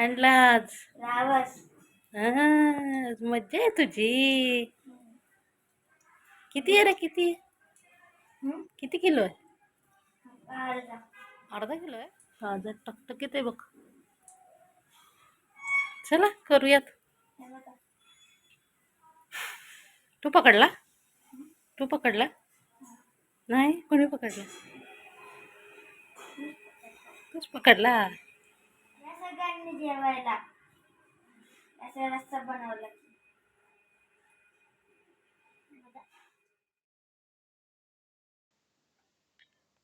आणला आज रावस हा, मज्जा आहे तुझी. किती आहे रे किती? हं? किती किलो आहे? अर्धा. किलो आहे? ताजा टकटकीत आहे बघ. चला करूयात. हे. तू पकडला? तू पकडला? नाही कोणी पकडला? तूच पकडला. सगळ्यांनी जेवायला. असा रस्ता बनवला.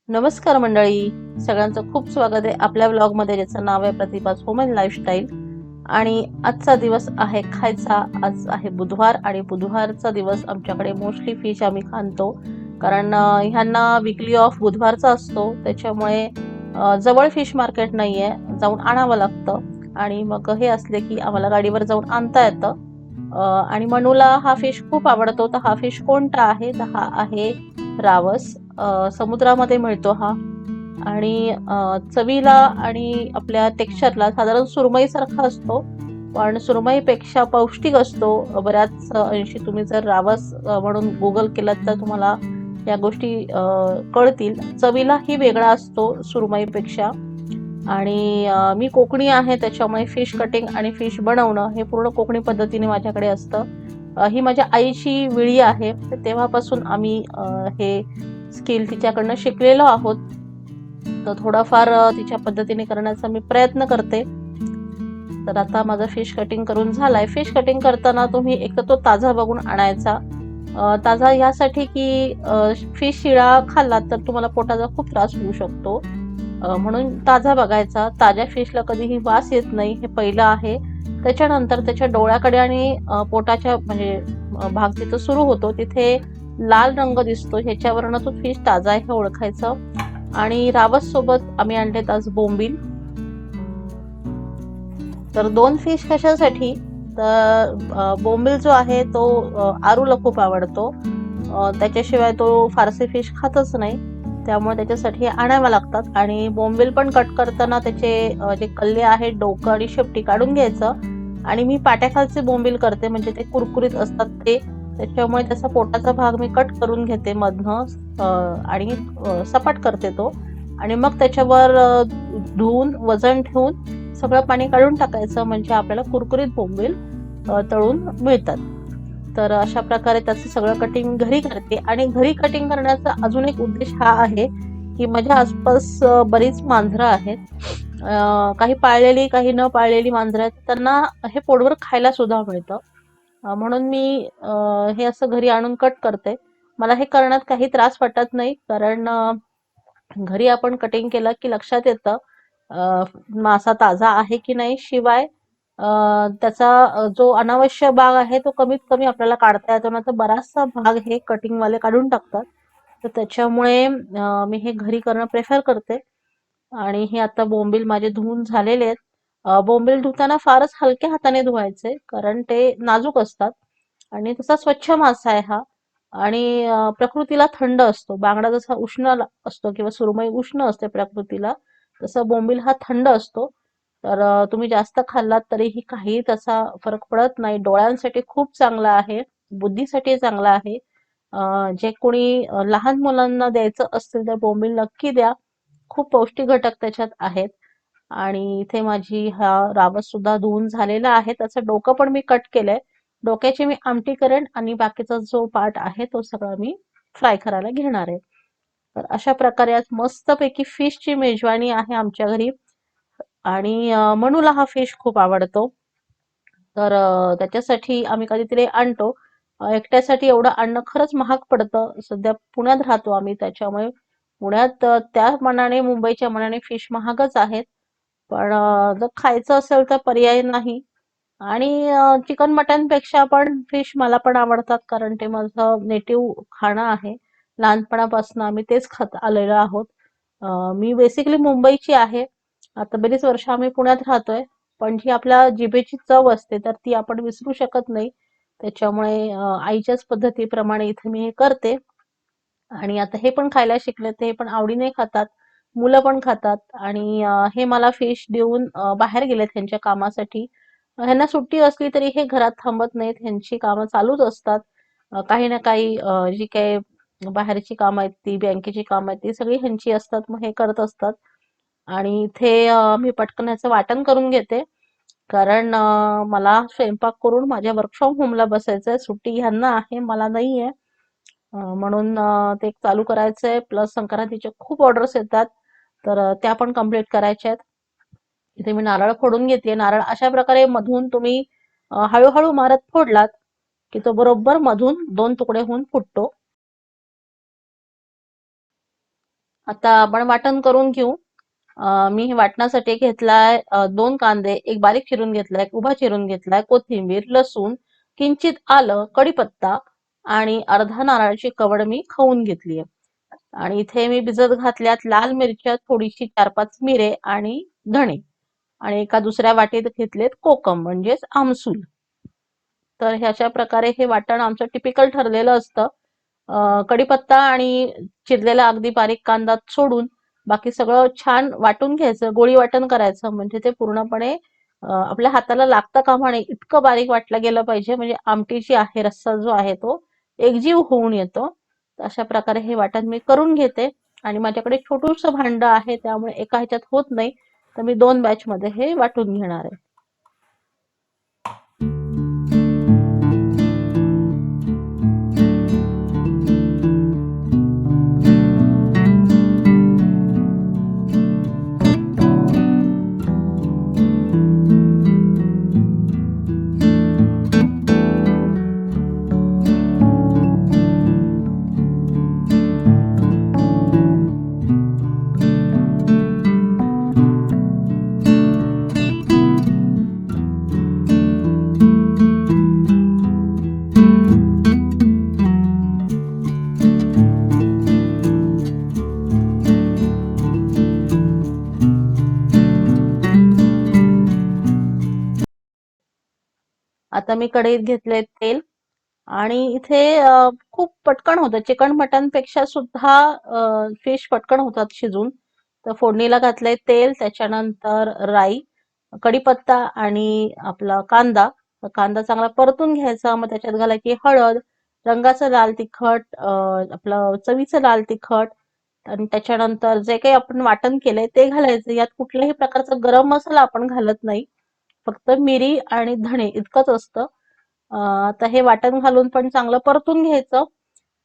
नमस्कार मंडळी. सगळ्यांचं खूप स्वागत आहे आपल्या ब्लॉगमध्ये ज्याचं नाव आहे प्रतिभाज वुमेन लाईफस्टाईल आणि आजचा दिवस आहे खायचा. आज आहे बुधवार आणि बुधवारचा दिवस आमच्याकडे मोस्टली फिश आम्ही खातो. कारण ह्यांना विकली ऑफ बुधवारचा असतो. त्याच्यामुळे जवळ फिश मार्केट नाही आहे जाऊन आणावं लागतं. आणि मग हे असले की आम्हाला गाडीवर जाऊन आणता येतं. आणि मनूला हा फिश खूप आवडतो. तर हा फिश कोणता आहे? तर हा आहे रावस. समुद्रामध्ये मिळतो हा. आणि चवीला आणि आपल्या टेक्स्चरला साधारण सुरमईसारखा असतो. पण सुरमईपेक्षा पौष्टिक असतो. बऱ्याच अंशी तुम्ही जर रावस म्हणून गुगल केलं तर तुम्हाला या गोष्टी कळतील कळतील. चवीलाही वेगळा असतो सुरमईपेक्षा. आणि मी कोकणी आहे त्याच्यामुळे फिश कटिंग आणि फिश बनवणं हे पूर्ण कोकणी पद्धतीने माझ्याकडे असतं. ही माझ्या आईची विळी आहे तर तेव्हापासून आम्ही हे स्किल तिच्याकडनं शिकलेलो आहोत. तर थोडाफार तिच्या पद्धतीने करण्याचा मी प्रयत्न करते. तर आता माझं फिश कटिंग करून झालाय. फिश कटिंग करताना तुम्ही एक तो ताजा बघून आणायचा. ताजा यासाठी की फिश शिळा खाल्ला तर तुम्हाला पोटाचा खूप त्रास होऊ शकतो. म्हणून ताजा बघायचा. ताज्या फिशला कधीही वास येत नाही हे पहिलं आहे. त्याच्यानंतर त्याच्या डोळ्याकडे आणि पोटाच्या म्हणजे भाग तिथं सुरू होतो तिथे लाल रंग दिसतो. ह्याच्यावरनं तो फिश ताजा आहे हे ओळखायचं. आणि रावस सोबत आम्ही आणलेत आज बोंबील. तर दोन फिश कशासाठी? तर बोंबील जो आहे तो आरूला खूप आवडतो. त्याच्याशिवाय तो फारसे फिश खातच नाही. त्यामुळे त्याच्यासाठी आणाव्या आणावं लागतात. आणि बोंबील पण कट करताना त्याचे जे कल्ले आहेत डोकं आणि शेपटी काढून घ्यायचं. आणि मी पाट्याखालचे बोंबील करते म्हणजे ते कुरकुरीत असतात ते. त्याच्यामुळे त्याचा पोटाचा भाग मी कट करून घेते मधनं आणि सपाट करते तो. आणि मग त्याच्यावर धुवून वजन ठेवून सगळं पाणी काढून टाकायचं म्हणजे आपल्याला कुरकुरीत बोंबील तळून मिळतात. तर अशा प्रकारे त्याचं सगळं कटिंग घरी करते. आणि घरी कटिंग करण्याचा अजून एक उद्देश हा आहे की माझ्या आसपास बरीच मांजरं आहेत. काही पाळलेली काही न पाळलेली मांजरं आहेत. त्यांना हे पोटभर खायला सुद्धा मिळतं. म्हणून मी हे असं घरी आणून कट करते. मला हे करण्यात काही त्रास वाटत नाही. कारण घरी आपण कटिंग केलं की लक्षात येतं मासा ताजा आहे की नाही. शिवाय त्याचा जो अनावश्यक भाग आहे तो कमीत कमी आपल्याला काढता येतो. ना तर बराचसा भाग हे कटिंग वाले काढून टाकतात. तर त्याच्यामुळे मी हे घरी करणं प्रेफर करते. आणि हे आता बोंबील माझे धुवून झालेले आहेत. बोंबील धुताना फारच हलक्या हाताने धुवायचे कारण ते नाजूक असतात. आणि तसा स्वच्छ मासा आहे हा. आणि प्रकृतीला थंड असतो. बांगडा जसा उष्ण असतो किंवा सुरमई उष्ण असते प्रकृतीला तसा बोंबील हा थंड असतो. तर तुम्ही जास्त खाल्लात तरीही काही तसा फरक पडत नाही. डोळ्यांसाठी खूप चांगला आहे. बुद्धीसाठी चांगला आहे. जे कोणी लहान मुलांना द्यायचं असतील तर बोंबील नक्की द्या. खूप पौष्टिक घटक त्याच्यात आहेत. आणि इथे माझी हा रावस सुद्धा धुवून झालेला आहे. त्याचं डोकं पण मी कट केलंय. डोक्याची मी आमटी करेन आणि बाकीचा जो पार्ट आहे तो सगळा मी फ्राय करायला घेणार आहे. तर अशा प्रकारे आज मस्तपैकी फिशची मेजवानी आहे आमच्या घरी. आणि मनूला हा फिश खूप आवडतो. तर त्याच्यासाठी आम्ही कधीतरी आणतो. एकट्यासाठी एवढं आणणं खरंच महाग पडतं. सध्या पुण्यात राहतो आम्ही त्याच्यामुळे पुण्यात त्या मनाने मुंबईच्या मनाने फिश महागच आहेत. पण जर खायचं असेल तर पर्याय नाही. आणि चिकन मटनपेक्षा पण फिश मला पण आवडतात कारण ते माझं नेटिव्ह खाणं आहे. लहानपणापासून आम्ही तेच खात आलेलो आहोत. मी बेसिकली मुंबईची आहे. आता बरीच वर्ष आम्ही पुण्यात राहतोय पण जी आपल्या जिभेची चव असते तर ती आपण विसरू शकत नाही. त्याच्यामुळे आईच्याच पद्धतीप्रमाणे इथे मी हे करते. आणि आता हे पण खायला शिकले ते पण आवडीने खातात मुलं पण खातात. आणि हे मला फिश देऊन बाहेर गेलेत त्यांच्या कामासाठी. ह्यांना सुट्टी असली तरी हे घरात थांबत नाहीत ह्यांची कामं चालूच असतात. काही ना काही जी काही बाहेरची कामं आहेत ती बँकेची कामं आहेत ती सगळी ह्यांची असतात मग हे करत असतात. आणि इथे मी पटकन याचं वाटण करून घेते. कारण मला स्वयंपाक करून माझ्या वर्कशॉप होमला बसायचं आहे सुट्टी ह्यांना आहे मला नाहीये. आहे म्हणून ते चालू करायचंय. प्लस संक्रांतीचे खूप ऑर्डर्स येतात. तर त्या पण कंप्लीट करायच्या आहेत. इथे मी नारळ फोडून घेते. नारळ अशा प्रकारे मधून तुम्ही हळूहळू मारत फोडलात की तो बरोबर मधून दोन तुकडे होऊन फुटतो. आता आपण वाटण करून घेऊ. मी हे वाटण्यासाठी घेतलाय दोन कांदे एक बारीक चिरून घेतलाय एक उभा चिरून घेतलाय कोथिंबीर लसूण किंचित आलं कडीपत्ता आणि अर्धा नारळाची कवड मी खाऊन घेतलीये. आणि इथे मी भिजत घातल्यात लाल मिरच्या थोडीशी चार पाच मिरे आणि धणे. आणि एका दुसऱ्या वाटेत घेतलेत कोकम म्हणजेच आमसूल. तर ह्याच्या प्रकारे हे वाटण आमचं टिपिकल ठरलेलं असतं. कडीपत्ता आणि चिरलेला अगदी बारीक कांदा सोडून बाकी सगळं छान वाटून घ्यायचं गोळी वाटण करायचं म्हणजे ते पूर्णपणे आपल्या हाताला लागतं कामा नये इतकं बारीक वाटलं गेलं पाहिजे म्हणजे आमटी जी आहे रस्सा जो आहे तो एकजीव होऊन येतो. अशा प्रकारे हे वाटण मी करून घेते. आणि माझ्याकडे छोटूस भांड आहे त्यामुळे एका ह्याच्यात होत नाही. तर मी दोन बॅच मध्ये हे वाटून घेणार आहे. आता मी कढईत घेतले तेल. आणि इथे खूप पटकन होतं. चिकन मटनपेक्षा सुद्धा फिश पटकन होतात शिजून. तर फोडणीला घातलंय तेल त्याच्यानंतर राई कढीपत्ता आणि आपला कांदा. कांदा चांगला परतून घ्यायचा. मग त्याच्यात घालायची हळद रंगाचं लाल तिखट आपलं चवीचं लाल तिखट. आणि त्याच्यानंतर जे काही आपण वाटण केलंय ते घालायचं. यात कुठल्याही प्रकारचा गरम मसाला आपण घालत नाही. फक्त मिरी आणि धणे इतकंच असतं. आता हे वाटण घालून पण चांगलं परतून घ्यायचं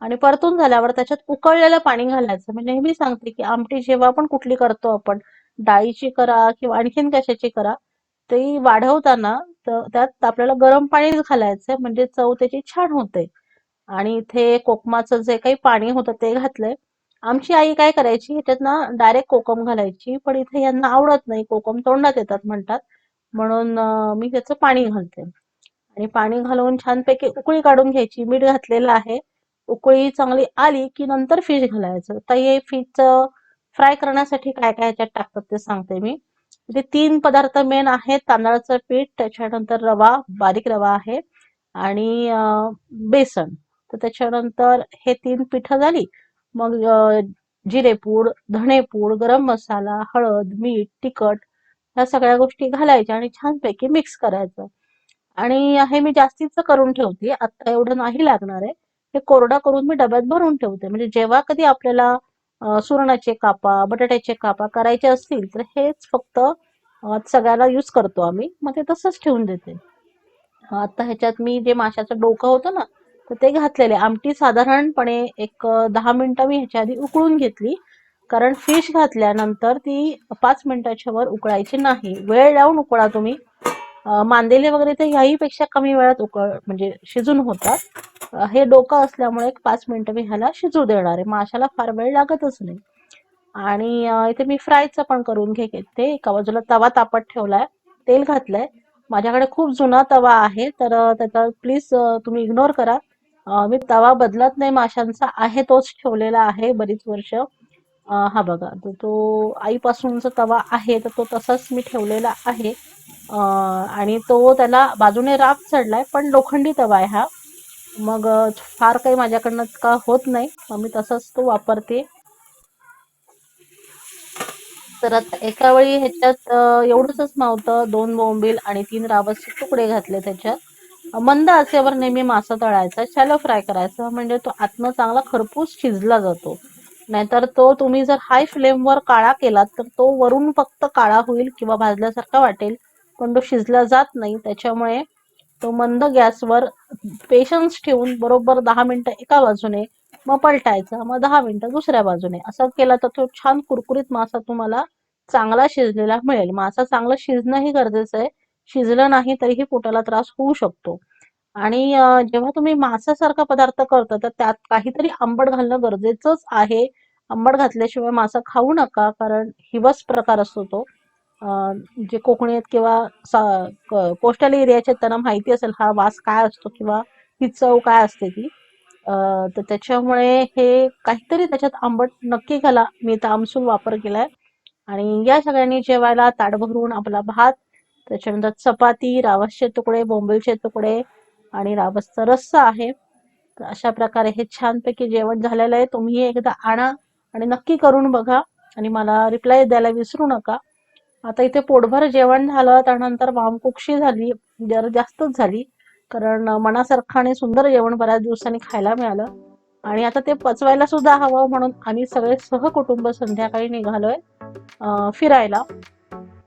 आणि परतून झाल्यावर त्याच्यात उकळलेलं पाणी घालायचं. मी नेहमी सांगते की आमटी जेव्हा पण कुठली करतो आपण डाळीची करा किंवा आणखीन कशाची करा ती वाढवताना त्यात आपल्याला गरम पाणीच घालायचंय म्हणजे चव त्याची छान होते. आणि इथे कोकमाचं जे काही पाणी होतं ते घातलंय. आमची आई काय करायची ह्याच्यात ना डायरेक्ट कोकम घालायची पण इथे यांना आवडत नाही. कोकम तोंडात येतात म्हणतात. म्हणून मी त्याचं पाणी घालते. आणि पाणी घालून छानपैकी उकळी काढून घ्यायची. मीठ घातलेलं आहे. उकळी चांगली आली की नंतर फिश घालायचं. तर हे फिशचं फ्राय करण्यासाठी काय काय ह्याच्यात टाकतात ते सांगते मी. इथे तीन पदार्थ मेन आहेत. तांदळाचं पीठ त्याच्यानंतर रवा बारीक रवा आहे. आणि बेसन. तर त्याच्यानंतर हे तीन पिठं झाली. मग जिरेपूड धणेपूड गरम मसाला हळद मीठ तिखट ह्या सगळ्या गोष्टी घालायच्या आणि छानपैकी मिक्स करायचं. आणि हे मी जास्तीच करून ठेवते. आता एवढं नाही लागणार आहे. हे कोरडा करून मी डब्यात भरून ठेवते. म्हणजे जेव्हा कधी आपल्याला सुरणाचे कापा बटाट्याचे कापा करायचे असतील तर हेच फक्त सगळ्याला यूज करतो आम्ही. मग ते तसंच ठेवून देते. आता ह्याच्यात मी जे माशाचं डोकं होतं ना तर ते घातलेले आमटी साधारणपणे एक दहा मिनिटं मी ह्याच्या आधी उकळून घेतली. कारण फिश घातल्यानंतर ती पाच मिनिटाच्या वर उकळायची नाही. वेळ लावून उकळा तुम्ही. मांदेले वगैरे तर ह्याही पेक्षा कमी वेळात उकळ म्हणजे शिजून होतात. हे डोकं असल्यामुळे एक पाच मिनिटं मी ह्याला शिजू देणार आहे. माशाला फार वेळ लागतच नाही. आणि इथे मी फ्रायचं पण करून घे घेते. एका बाजूला तवा तापत ठेवलाय. तेल घातलंय. माझ्याकडे खूप जुना तवा आहे. तर त्याचा प्लीज तुम्ही इग्नोर करा. मी तवा बदलत नाही माशांचा. आहे तोच ठेवलेला आहे बरीच वर्ष. हा बघा तो तो आईपासूनचा तवा आहे तर तो तसाच मी ठेवलेला आहे. आणि तो त्याला बाजूने राख चढलाय पण लोखंडी तवा आहे हा. मग फार काही माझ्याकडनं का होत नाही मग मी तसाच तो वापरते. तर आता एका वेळी ह्याच्यात एवढंच मावतं दोन बोंबील आणि तीन रावसचे तुकडे घातले त्याच्यात. मंद आचेवर नेहमी मासा तळायचा शॅलो फ्राय करायचा म्हणजे तो आतनं चांगला खरपूस शिजला जातो. नाहीतर तो तुम्ही जर हाय फ्लेमवर काळा केलात तर तो वरून फक्त काळा होईल किंवा भाजल्यासारखा वाटेल. पण तो शिजला जात नाही. त्याच्यामुळे तो मंद गॅसवर पेशन्स ठेवून बरोबर दहा मिनिटं एका बाजूने मग पलटायचा. मग दहा मिनिटं दुसऱ्या बाजूने. असं केला तर तो छान कुरकुरीत मासा तुम्हाला चांगला शिजलेला मिळेल. मासा चांगला शिजणंही गरजेचं आहे. शिजलं नाही तरीही पोटाला त्रास होऊ शकतो. आणि जेव्हा तुम्ही मासासारखा पदार्थ करता तर त्यात काहीतरी आंबट घालणं गरजेचंच आहे. आंबट घातल्याशिवाय मासा खाऊ नका कारण हिवस प्रकार असतो तो. जे जे कोकणीत किंवा कोस्टल एरियाचे त्यांना माहिती असेल हा वास काय असतो किंवा ही चव काय असते ती. तर त्याच्यामुळे हे काहीतरी त्याच्यात आंबट नक्की घाला. मी तर आमसूल वापर केलाय. आणि या सगळ्यांनी जेवायला ताट भरून आपला भात त्याच्यानंतर चपाती रावसचे तुकडे बोंबिलचे तुकडे आणि रावसचा रस्सा आहे. तर अशा प्रकारे हे छानपैकी जेवण झालेलं आहे. तुम्ही एकदा आणा. आणि नक्की करून बघा आणि मला रिप्लाय द्यायला विसरू नका. आता इथे पोटभर जेवण झालं त्यानंतर वामकुक्षी झाली जरा जास्तच झाली. कारण मनासारखं आणि सुंदर जेवण बऱ्याच दिवसांनी खायला मिळालं. आणि आता ते पचवायला सुद्धा हवं म्हणून आम्ही सगळे सहकुटुंब संध्याकाळी निघालोय फिरायला.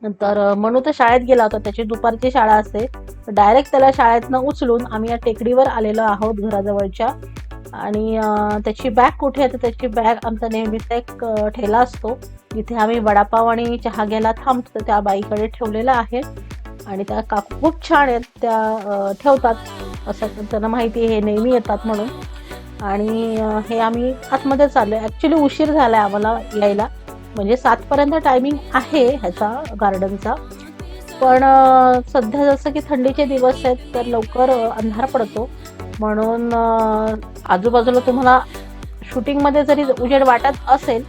नंतर मनू तर शाळेत गेला होता त्याची दुपारची शाळा असते. डायरेक्ट त्याला शाळेतनं उचलून आम्ही या टेकडीवर आलेलो आहोत घराजवळच्या. आणि त्याची बॅग कुठे आहे? तर त्याची बॅग आमचा नेहमीचा एक ठेला असतो. जिथे आम्ही वडापाव आणि चहा घ्यायला थांबतो त्या बाईकडे ठेवलेला आहे. आणि त्या काकू खूप छान आहेत. त्या ठेवतात. असं त्यांना माहिती आहे हे नेहमी येतात म्हणून. आणि हे आम्ही आतमध्ये चाललं आहे ॲक्च्युली उशीर झाला आहे आम्हाला यायला. म्हणजे सातपर्यंत टायमिंग आहे ह्याचा गार्डनचा पण सध्या जसं की थंडीचे दिवस आहेत तर लवकर अंधार पडतो. म्हणून आजूबाजूला तुम्हाला शूटिंगमध्ये जरी उजेड वाटत असेल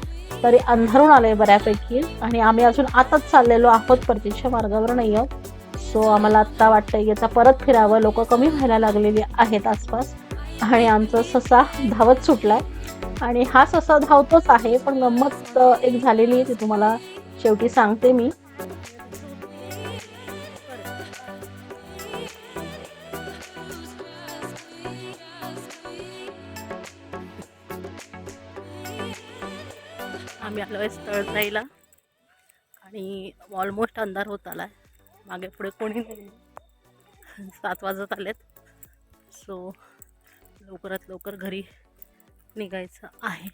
तरी अंधारून आलंय बऱ्यापैकी. आणि आम्ही अजून आताच चाललेलो आहोत परतीच्या मार्गावर नाही आहोत. सो आम्हाला आत्ता वाटतं याचा परत फिरावं. लोक कमी व्हायला लागलेली आहेत आसपास. आणि आमचा ससा धावत सुटलाय. आणि हा ससा धावतोच आहे पण गंमत एक झालेली आहे ती तुम्हाला शेवटी सांगते मी. आलो आहे तळजाईला आणि ऑलमोस्ट अंधार होत आला आहे मागे पुढे कोणी नाही. सात वाजत आलेत. सो लवकरात लवकर घरी निघायचं आहे.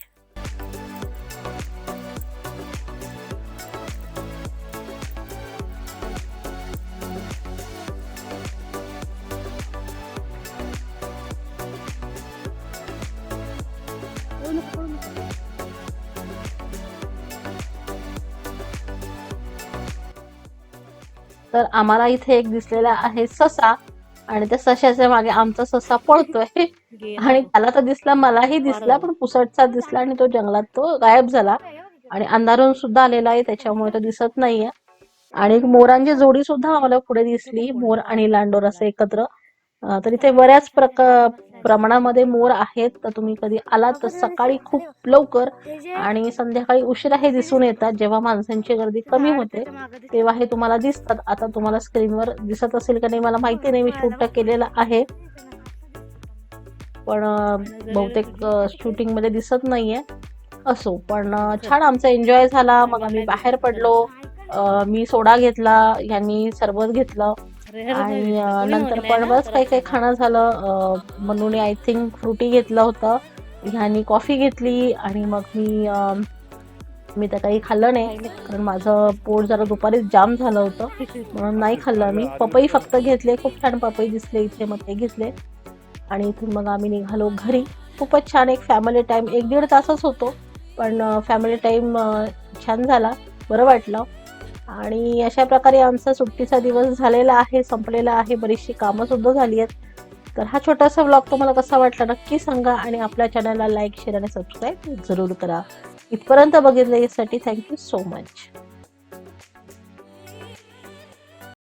तर आम्हाला इथे एक दिसलेला आहे ससा आणि त्या सशाच्या मागे आमचा ससा पळतोय. आणि त्याला तर दिसला मलाही दिसला पण पुसटचा दिसला आणि तो जंगलात तो गायब झाला. आणि अंधारून सुद्धा आलेला आहे त्याच्यामुळे तो दिसत नाहीये. आणि एक मोरांची जोडी सुद्धा आम्हाला पुढे दिसली मोर आणि लांडोर असं एकत्र. तर इथे बऱ्याच प्रकार प्रमाणामध्ये मोर आहेत तर तुम्ही कधी आलात तर सकाळी खूप लवकर आणि संध्याकाळी उशिरा हे दिसून येतात. जेव्हा माणसांची गर्दी कमी होते तेव्हा हे तुम्हाला दिसतात. आता तुम्हाला स्क्रीनवर दिसत असेल का नाही मला माहिती नाही. मी शूट केलेलं आहे. पण बहुतेक शूटिंगमध्ये दिसत नाहीये असो. पण छान आमचा एन्जॉय झाला. मग आम्ही बाहेर पडलो. मी सोडा घेतला. यांनी सरबत घेतलं. आणि नंतर बस काही काही खाणं झालं. मनूने आय थिंक फ्रुटी घेतलं होतं. ह्यानी कॉफी घेतली आणि मग मी मी तर काही खाल्लं नाही कारण माझं पोट जरा दुपारीच जाम झालं होतं. म्हणून नाही खाल्लं मी. पपई फक्त घेतले. खूप छान पपई दिसले इथे मग ते घेतले. आणि इथून मग आम्ही निघालो घरी. खूपच छान एक फॅमिली टाईम एक दीड तासच होतो पण फॅमिली टाईम छान झाला. बरं वाटलं. आणि अशा प्रकारे आमचा सुट्टीचा दिवस झालेला आहे संपलेला आहे. बरीचशी कामं सुद्धा झाली आहेत. तर हा छोटासा ब्लॉग तुम्हाला कसा वाटला नक्की सांगा आणि आपल्या चॅनलला लाईक शेअर आणि सबस्क्राईब जरूर करा. इथपर्यंत बघितलं यासाठी थँक्यू सो मच